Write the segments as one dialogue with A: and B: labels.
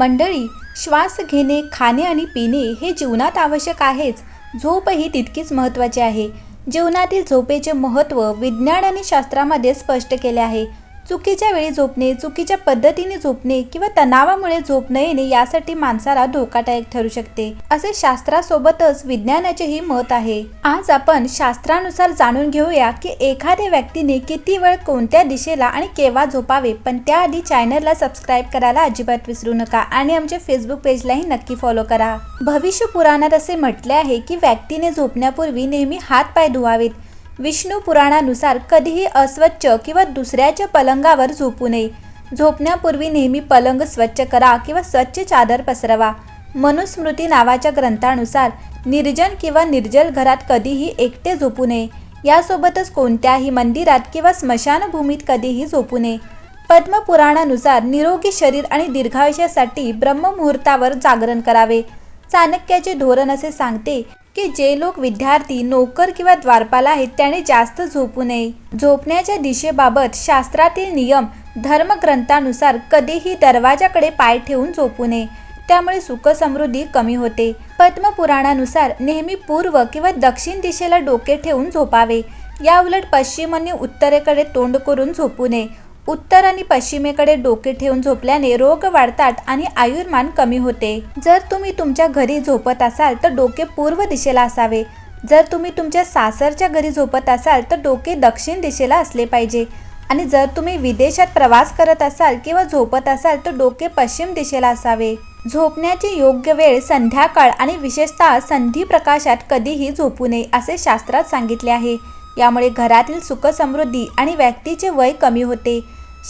A: मंडळी श्वास घेणे खाणे आणि पिणे हे जीवनात आवश्यक आहेच. झोप ही तितकीच महत्त्वाची आहे. जीवनातील झोपेचे महत्त्व विज्ञान आणि शास्त्रामध्ये स्पष्ट केले आहे. चुकीच्या वेळी झोपणे चुकीच्या पद्धतीने झोपणे किंवा तणावामुळे झोप न येणे यासाठी माणसाला धोकादायक ठरू शकते. असे शास्त्रासोबतच विज्ञानाचेही मत आहे. आज आपण शास्त्रानुसार जाणून घेऊया की एखाद्या व्यक्तीने किती वेळ कोणत्या दिशेला आणि केव्हा झोपावे पण त्याआधी चॅनलला सबस्क्राईब करायला अजिबात विसरू नका आणि आमच्या फेसबुक पेजलाही नक्की फॉलो करा. भविष्य पुराणात असे म्हटले आहे की व्यक्तीने झोपण्यापूर्वी नेहमी हात पाय धुवावेत. विष्णू पुराणानुसार कधीही अस्वच्छ किंवा दुसऱ्याच्या पलंगावर झोपू नये. झोपण्यापूर्वी नेहमी पलंग स्वच्छ करा किंवा स्वच्छ चादर पसरवा. मनुस्मृती नावाच्या ग्रंथानुसार निर्जन किंवा निर्जल घरात कधीही एकटे झोपू नये. यासोबतच कोणत्याही मंदिरात किंवा स्मशानभूमीत कधीही झोपू नये. पद्मपुराणानुसार निरोगी शरीर आणि दीर्घायुष्यासाठी ब्रह्ममुहूर्तावर जागरण करावे. चाणक्याचे धोरण असे सांगते की जे लोक विद्यार्थी नोकर किंवा द्वारपाल आहेत त्याने जास्त झोपू नये. झोपण्याच्या दिशेबाबत शास्त्रातील नियम धर्मग्रंथानुसार कधीही दरवाजाकडे पाय ठेवून झोपू नये. त्यामुळे सुखसमृद्धी कमी होते. पद्मपुराणानुसार नेहमी पूर्व किंवा दक्षिण दिशेला डोके ठेवून झोपावे. या उलट पश्चिम आणि उत्तरेकडे तोंड करून झोपू नये. उत्तर आणि पश्चिमेकडे डोके ठेवून झोपल्याने रोग वाढतात आणि आयुर्मान कमी होते. जर तुम्ही तुमच्या घरी झोपत असाल तर डोके पूर्व दिशेला असावे. जर तुम्ही तुमच्या सासरच्या घरी झोपत असाल तर डोके दक्षिण दिशेला असले पाहिजे. आणि जर तुम्ही विदेशात प्रवास करत असाल किंवा झोपत असाल तर डोके पश्चिम दिशेला असावे. झोपण्याची योग्य वेळ संध्याकाळ आणि विशेषतः संधी प्रकाशात कधीही झोपू नये असे शास्त्रात सांगितले आहे. यामुळे घरातील सुखसमृद्धी आणि व्यक्तीचे वय कमी होते.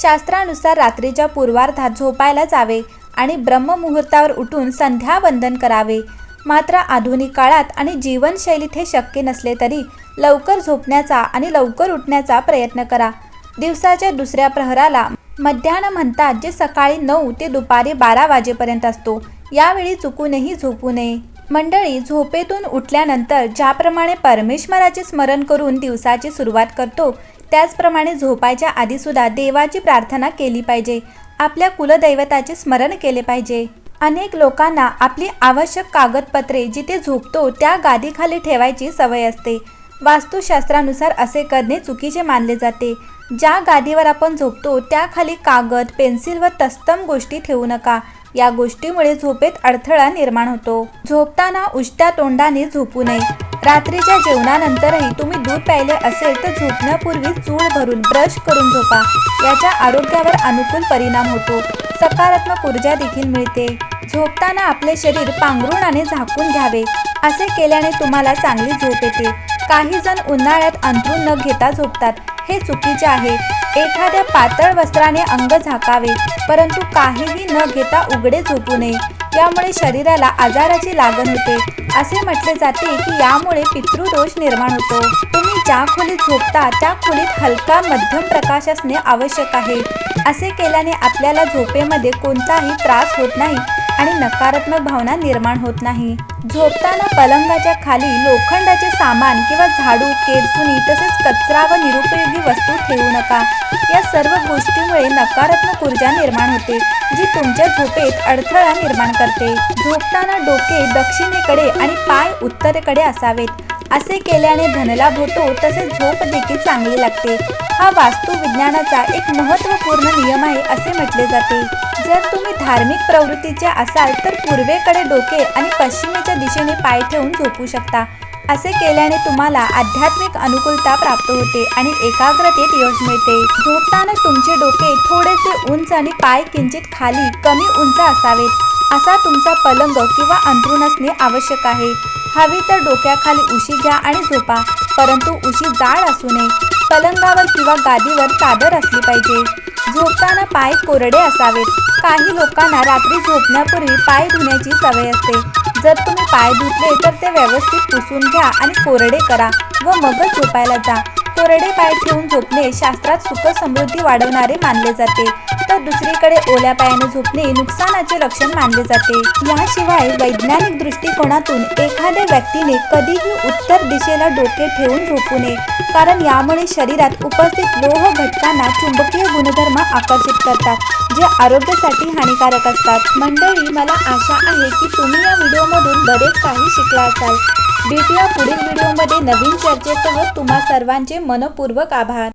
A: शास्त्रानुसार रात्रीच्या पूर्वार्धात झोपायला जावे आणि ब्रह्ममुहूर्तावर उठून संध्यावंदन करावे. मात्र आधुनिक काळात आणि जीवनशैलीत हे शक्य नसले तरी लवकर झोपण्याचा आणि लवकर उठण्याचा प्रयत्न करा. दिवसाच्या दुसऱ्या प्रहराला मध्यान्ह म्हणतात जे सकाळी नऊ ते दुपारी बारा वाजेपर्यंत असतो. यावेळी चुकूनही झोपू नये. मंडळी झोपेतून उठल्यानंतर ज्याप्रमाणे परमेश्वराचे स्मरण करून दिवसाची सुरुवात करतो त्याचप्रमाणे झोपायच्या आधीसुद्धा देवाची प्रार्थना केली पाहिजे. आपल्या कुलदैवताचे स्मरण केले पाहिजे. अनेक लोकांना आपली आवश्यक कागदपत्रे जिथे झोपतो त्या गादीखाली ठेवायची सवय असते. वास्तुशास्त्रानुसार असे करणे चुकीचे मानले जाते. ज्या गादीवर आपण झोपतो त्याखाली कागद पेन्सिल व तस्तम गोष्टी ठेवू नका. या गोष्टीमुळे झोपेत अडथळा निर्माण होतो. झोपताना उष्ट्या तोंडाने झोपू नये. रात्रीच्या जेवणानंतरही तुम्ही दूध प्यायले असेल तर झोपण्यापूर्वी चूळ भरून ब्रश करून झोपा. याच्या आरोग्यावर अनुकूल परिणाम होतो. सकारात्मक ऊर्जा देखील मिळते. झोपताना आपले शरीर पांघरुणाने झाकून घ्यावे. असे केल्याने तुम्हाला चांगली झोप येते. काही जण उन्हाळ्यात अंथरून न घेता झोपतात. हे चुकीचे आहे. एखाद्या पातळ वस्त्राने अंग झाकावे परंतु काहीही न घेता उघडे झोपू नये. यामुळे शरीराला आजाराची लागण होते. असे म्हटले जाते की यामुळे पितृदोष निर्माण होतो. तुम्ही ज्या खोलीत झोपता त्या खोलीत हलका मध्यम प्रकाश असणे आवश्यक आहे. असे केल्याने आपल्याला झोपेमध्ये कोणताही त्रास होत नाही आणि नकारात्मक भावना निर्माण होत नाही. झोपताना पलंगाच्या खाली लोखंडाचे सामान किंवा झाडू केरसुनी तसेच कचरा व निरुपयोगी वस्तू ठेवू नका. या सर्व गोष्टीमुळे नकारात्मक ऊर्जा निर्माण होते जी तुमच्या झोपेत अडथळा निर्माण करते. झोपताना डोके दक्षिणेकडे आणि पाय उत्तरेकडे असावेत. असे केल्याने धनलाभ होतो तसेच झोप देखील चांगली लागते. हा वास्तुविज्ञानाचा एक महत्त्वपूर्ण नियम आहे असे म्हटले जाते. जर तुम्ही धार्मिक प्रवृत्तीचे असाल तर पूर्वेकडे डोके आणि पश्चिमेच्या दिशेने पाय ठेवून झोपू शकता. असे केल्याने तुम्हाला आध्यात्मिक अनुकूलता प्राप्त होते आणि एकाग्रतेत यश मिळते. झोपताना तुमचे डोके थोडेसे उंच आणि पाय किंचित खाली कमी उंच असावेत. असा तुमचा पलंग किंवा अंथरूण असणे आवश्यक आहे. हवी तर डोक्याखाली उशी घ्या आणि झोपा परंतु उशी जाड असू नये. पलंगावर किंवा गादीवर चादर असली पाहिजे. झोपताना पाय कोरडे असावेत. काही लोकांना रात्री झोपण्यापूर्वी पाय धुण्याची सवय असते. जर तुम्ही पाय धुतले तर ते व्यवस्थित पुसून घ्या आणि कोरडे करा व मगच झोपायला जा. कोरडे पाय ठेवून झोपणे शास्त्रात सुख समृद्धी वाढवणारे मानले जाते. तर दुसरीकडे ओल्या पायाने झोपणे नुकसानाचे लक्षण मानले जाते. याशिवाय वैज्ञानिक दृष्टिकोनातून एखाद्या व्यक्तीने कधीही उत्तर दिशेला डोके ठेवून झोपू नये. कारण यामुळे शरीरात उपस्थित लोह घटकांना चुंबकीय गुणधर्म आकर्षित करतात जे आरोग्यासाठी हानिकारक असतात. मंडळी मला आशा आहे की तुम्ही या व्हिडिओमधून बरेच काही शिकला असाल. भेटूया पुढील व्हिडिओमध्ये नवीन चर्चेसह तुम्हा सर्वांचे मनपूर्वक आभार.